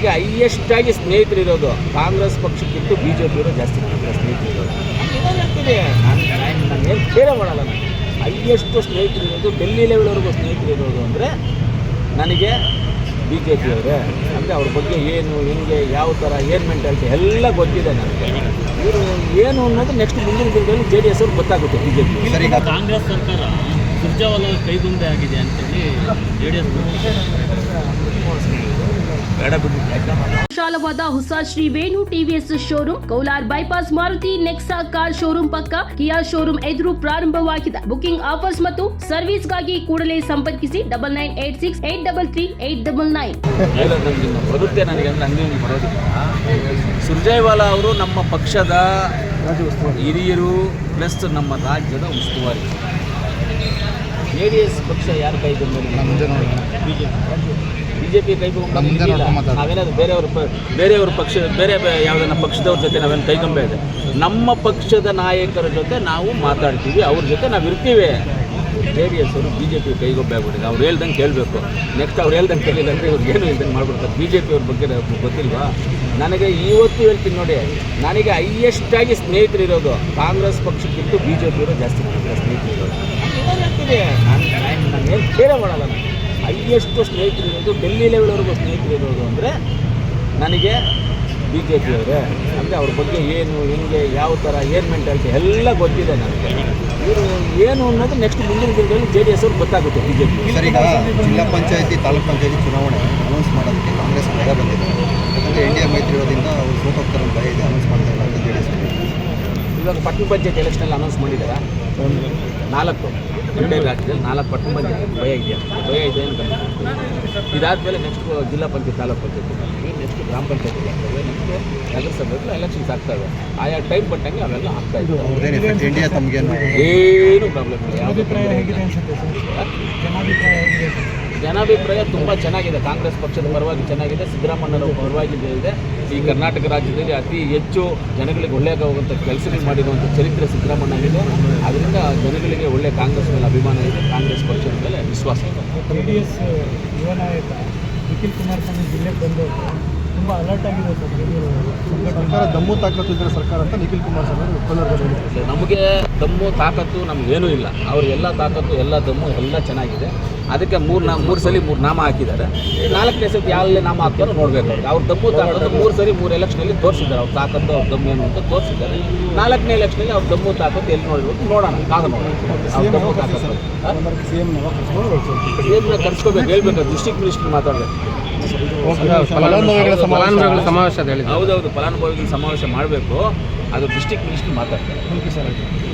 ನನಗೆ ಹೈಯೆಸ್ಟ್ ಆಗಿ ಸ್ನೇಹಿತರಿರೋದು ಕಾಂಗ್ರೆಸ್ ಪಕ್ಷಕ್ಕಿಂತ ಬಿ ಜೆ ಪಿಯವರು ಜಾಸ್ತಿ ನನ್ನ ಸ್ನೇಹಿತರಿರೋದು ನಾನು ಹೇಳ್ತೀನಿ ನಾನು ನಾನು ಏನು ಬೇರೆ ಮಾಡಲ್ಲ ನಾನು. ಹೈಯೆಸ್ಟು ಸ್ನೇಹಿತರಿರೋದು ಡೆಲ್ಲಿ ಲೆವೆಲ್ವರೆಗೂ ಸ್ನೇಹಿತರಿರೋದು ಅಂದರೆ ನನಗೆ ಬಿ ಜೆ ಪಿಯವರೇ ಅಂದರೆ ಅವ್ರ ಬಗ್ಗೆ ಏನು ಹೆಂಗೆ ಯಾವ ಥರ ಏನು ಮೆಂಟಾಲಿಟಿ ಎಲ್ಲ ಗೊತ್ತಿದೆ ನನಗೆ. ಇವರು ಏನು ಅನ್ನೋದು ನೆಕ್ಸ್ಟ್ ಮುಂದಿನ ದಿನದಲ್ಲಿ ಜೆ ಡಿ ಎಸ್ ಅವ್ರಿಗೆ ಗೊತ್ತಾಗುತ್ತೆ ಬಿ ಜೆ ಪಿ ಸರ್ ಈಗ ಕಾಂಗ್ರೆಸ್ ಸರ್ಕಾರ ಸುರ್ಜಾವಾಲ ಕೈಗುಂದೆ ಆಗಿದೆ ಅಂತೇಳಿ ಜೆ ಡಿ ಎಸ್ ವಿಶಾಲವಾದ ಹೊಸ Shri Venu TVS showroom ಕೌಲಾರ್ bypass Maruti Nexa car showroom ಪಕ್ಕ ಕಿಯಾ ಶೋರೂಮ್ ಎದುರು ಪ್ರಾರಂಭವಾಗಿದೆ. ಬುಕಿಂಗ್ ಆಫರ್ಸ್ ಮತ್ತು ಸರ್ವಿಸ್ಗಾಗಿ ಕೂಡಲೇ ಸಂಪರ್ಕಿಸಿ double nine eight six eight double three eight double nine ನನಗೆ ಬರುತ್ತೆ ನನಗೆ ಬರೋದಿಲ್ಲ. ಸುರ್ಜೇವಾಲಾ ಅವರು ನಮ್ಮ ಪಕ್ಷದ ಹಿರಿಯರು ಪ್ಲಸ್ ನಮ್ಮ ರಾಜ್ಯದ ಉಸ್ತುವಾರಿ. ಜೆ ಡಿ ಎಸ್ ಪಕ್ಷ ಯಾರ ಕೈ ಬಿ ಜೆ ಪಿ ಕೈಗೊಂಡು ನಾವೇನಾದ್ರು ಬೇರೆಯವ್ರ ಬೇರೆಯವ್ರ ಪಕ್ಷ ಬೇರೆ ಯಾವುದನ್ನ ಪಕ್ಷದವ್ರ ಜೊತೆ ನಾವೇನು ಕೈಗೊಂಬೆ ಇದೆ. ನಮ್ಮ ಪಕ್ಷದ ನಾಯಕರ ಜೊತೆ ನಾವು ಮಾತಾಡ್ತೀವಿ ಅವ್ರ ಜೊತೆ ನಾವು ಇರ್ತೀವಿ. ಜೆ ಡಿ ಎಸ್ ಅವರು ಬಿ ಜೆ ಪಿ ಕೈಗೊಬ್ಬೆ ಆಗ್ಬಿಟ್ಟಿದೆ. ಅವ್ರು ಹೇಳ್ದಂಗೆ ಕೇಳಬೇಕು. ನೆಕ್ಸ್ಟ್ ಅವ್ರು ಹೇಳ್ದಂಗೆ ಕೇಳಿಲ್ಲ ಅಂದರೆ ಇವ್ರಿಗೆ ಏನು ಇಲ್ದಂಗೆ ಮಾಡ್ಬಿಡ್ತಾರೆ. ಬಿ ಜೆ ಪಿ ಅವ್ರ ಬಗ್ಗೆ ಗೊತ್ತಿಲ್ವಾ? ನನಗೆ ಇವತ್ತು ಹೇಳ್ತೀನಿ ನೋಡಿ ನನಗೆ ಹೈಯೆಸ್ಟ್ ಆಗಿ ಸ್ನೇಹಿತರಿರೋದು ಕಾಂಗ್ರೆಸ್ ಪಕ್ಷಕ್ಕಿಂತ ಬಿ ಜೆ ಪಿಯವರು ಜಾಸ್ತಿ ಸ್ನೇಹಿತರು ಇರೋದು ನಾನು ನಾನು ನಾನು ನಾನು ಏನು ಬೇರೆ ಮಾಡಲ್ಲ ನಾನು. ಹೈಯೆಸ್ಟು ಸ್ನೇಹಿತರಿರೋದು ಡೆಲ್ಲಿ ಲೆವೆಲ್ವರೆಗೂ ಸ್ನೇಹಿತರಿರೋದು ಅಂದರೆ ನನಗೆ ಬಿ ಜೆ ಪಿಯವರೇ ಅಂದರೆ ಅವ್ರ ಬಗ್ಗೆ ಏನು ಹೆಂಗೆ ಯಾವ ಥರ ಏನು ಮೆಂಟಾಲಿಟಿ ಎಲ್ಲ ಗೊತ್ತಿದೆ ನನಗೆ. ಇವರು ಏನು ಅನ್ನೋದು ನೆಕ್ಸ್ಟ್ ಮುಂದಿನ ದಿನದಲ್ಲಿ ಜೆ ಡಿ ಎಸ್ ಅವ್ರಿಗೆ ಗೊತ್ತಾಗುತ್ತೆ ಬಿ ಜೆ ಪಿ ಈಗ ಜಿಲ್ಲಾ ಪಂಚಾಯತಿ ತಾಲೂಕ್ ಪಂಚಾಯತಿ ಚುನಾವಣೆ ಅನೌನ್ಸ್ ಮಾಡೋದಕ್ಕೆ ಕಾಂಗ್ರೆಸ್ ಬೇಗ ಬಂದಿದೆ. ಯಾಕಂದರೆ ಇಂಡಿಯಾ ಮೈತ್ರಿ ಇರೋದ್ರಿಂದ ಅವ್ರು ಸೋತೋಗ್ತಾರೆ ಅಂತ ಭಯ ಇದೆ ಅನೌನ್ಸ್ ಮಾಡ್ತಾ ಇಲ್ಲ ಜೆ ಡಿ ಎಸ್. ಇವಾಗ ಪಟ್ಟಣ ಪಂಚಾಯತ್ ಎಲೆಕ್ಷನಲ್ಲಿ ಅನೌನ್ಸ್ ಮಾಡಿದ್ದಾರೆ ನಾಲ್ಕು. ರಾಜ್ಯದಲ್ಲಿ ನಾಲ್ಕು ಪಟ್ಟು ಬಂದಿದೆ ಭಯ ಇದೆಯಾ? ಭಯ ಇದೆ ಅಂತ ಇದಾದಮೇಲೆ ನೆಕ್ಸ್ಟ್ ಜಿಲ್ಲಾ ಪಂಚಾಯತ್ ತಾಲೂಕು ಪಂಚಾಯತ್ ನೆಕ್ಸ್ಟ್ ಗ್ರಾಮ ಪಂಚಾಯತ್ ಆಗ್ತವೆ ನೆಕ್ಸ್ಟ್ ನಗರಸಭೆಗಳು ಎಲೆಕ್ಷನ್ಸ್ ಆಗ್ತವೆ ಆಯಾ ಟೈಮ್ ಬಂದಂಗೆ ಅವೆಲ್ಲ ಆಗ್ತಾ ಇದೆ ಅವ್ರದ್ದೇನು ಇಂಡಿಯಾ ತಮಗೇನು ಏನು ಪ್ರಾಬ್ಲಮ್ ಇಲ್ಲ. ಯಾವುದೇ. ಜನಾಭಿಪ್ರಾಯ ತುಂಬ ಚೆನ್ನಾಗಿದೆ. ಕಾಂಗ್ರೆಸ್ ಪಕ್ಷದ ಪರವಾಗಿ ಚೆನ್ನಾಗಿದೆ. ಸಿದ್ದರಾಮಯ್ಯನವರ ಪರವಾಗಿ ಇದೆ. ಈ ಕರ್ನಾಟಕ ರಾಜ್ಯದಲ್ಲಿ ಅತಿ ಹೆಚ್ಚು ಜನಗಳಿಗೆ ಒಳ್ಳೆಯದಾಗುವಂಥ ಕೆಲಸಗಳು ಮಾಡಿರುವಂಥ ಚರಿತ್ರೆ ಸಿದ್ದರಾಮಯ್ಯನಿದೆ ಅದರಿಂದ ಜನಗಳಿಗೆ ಒಳ್ಳೆಯ ಕಾಂಗ್ರೆಸ್ ಮೇಲೆ ಅಭಿಮಾನ ಇದೆ. ಕಾಂಗ್ರೆಸ್ ಪಕ್ಷದ ಮೇಲೆ ವಿಶ್ವಾಸ ಇದೆ. ಡಿ ಎಸ್ ಯುವ ನಾಯಕ ನಿಖಿಲ್ ಕುಮಾರಸ್ವಾಮಿ ಜಿಲ್ಲೆಗೆ ಬಂದು ತುಂಬ ಅಲರ್ಟ್ ಸಂಘಟನೆ ಸರ್ಕಾರ ದಮ್ಮು ತಾಕತ್ತಿದ್ರೆ ಸರ್ಕಾರ ಅಂತ ನಿಖಿಲ್ ಅವರು ಕೋಲಾರದಲ್ಲಿ ನಮಗೆ ದಮ್ಮು ತಾಕತ್ತು ನಮಗೇನೂ ಇಲ್ಲ. ಅವ್ರ ಎಲ್ಲ ತಾಕತ್ತು ಎಲ್ಲ ದಮ್ಮು ಎಲ್ಲ ಚೆನ್ನಾಗಿದೆ. ಅದಕ್ಕೆ ಮೂರು ನಾ ಮೂರು ಸಲ ಮೂರು ನಾಮ ಹಾಕಿದ್ದಾರೆ. ನಾಲ್ಕನೇ ಸತಿ ಯಾವಲ್ಲಿ ನಾಮ ಹಾಕ್ತಾರೋ ನೋಡಬೇಕು ಅವ್ರು. ಅವ್ರ ದಮ್ಮು ತಾಕತ್ತು ಮೂರು ಸರಿ ಮೂರು ಎಲೆಕ್ಷನಲ್ಲಿ ತೋರಿಸಿದ್ದಾರೆ. ಅವ್ರ ತಾಕತ್ತು ಅವ್ರ ದಮ್ಮು ಏನು ಅಂತ ತೋರಿಸಿದ್ದಾರೆ. ನಾಲ್ಕನೇ ಎಲೆಕ್ಷನಲ್ಲಿ ಅವ್ರ ದಮ್ಮು ತಾಕತ್ತು ಎಲ್ಲಿ ನೋಡಿರ್ಬೇಕು ನೋಡೋಣ. ಕಾದ ನೋಡೋಣ. ತಾಕತ್ತು. ಸಿಎಂನ ಕರ್ಸ್ಕೋಬೇಕು. ಹೇಳ್ಬೇಕು. ಡಿಸ್ಟಿಕ್ ಮಿನಿಸ್ಟರ್ ಮಾತಾಡಬೇಕು. ಫಲಾನುಭವಿಗಳ ಸಮಾವೇಶ. ಹೌದೌದು. ಸಮಾವೇಶ ಮಾಡಬೇಕು. ಅದು ಡಿಸ್ಟಿಕ್ ಮಿನಿಸ್ಟರ್ ಮಾತಾಡ್ತಾರೆ.